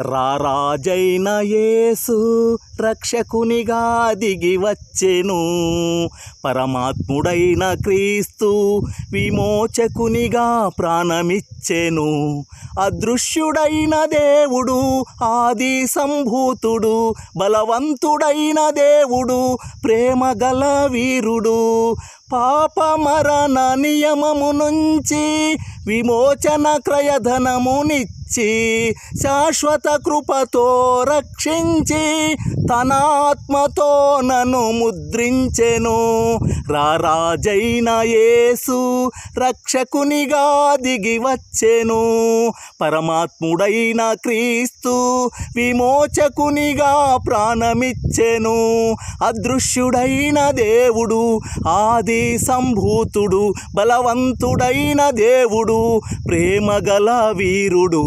రారాజైన యేసు రక్షకునిగా దిగి వచ్చెను పరమాత్ముడైన క్రీస్తు విమోచకునిగా ప్రాణమిచ్చెను. అదృశ్యుడైన దేవుడు ఆది సంభూతుడు బలవంతుడైన దేవుడు ప్రేమగల వీరుడు. పాప మరణ నియమము నుంచి విమోచన క్రయధనమునిచ్చి శాశ్వత కృపతో రక్షించి తనాత్మతో నను నన్ను ముద్రించెను. రారాజైన యేసు రక్షకునిగా దిగి వచ్చెను పరమాత్ముడైన క్రీస్తు విమోచకునిగా ప్రాణమిచ్చెను. అదృశ్యుడైన దేవుడు ఆది సంభూతుడు బలవంతుడైన దేవుడు. ప్రేమగల వీరుడు.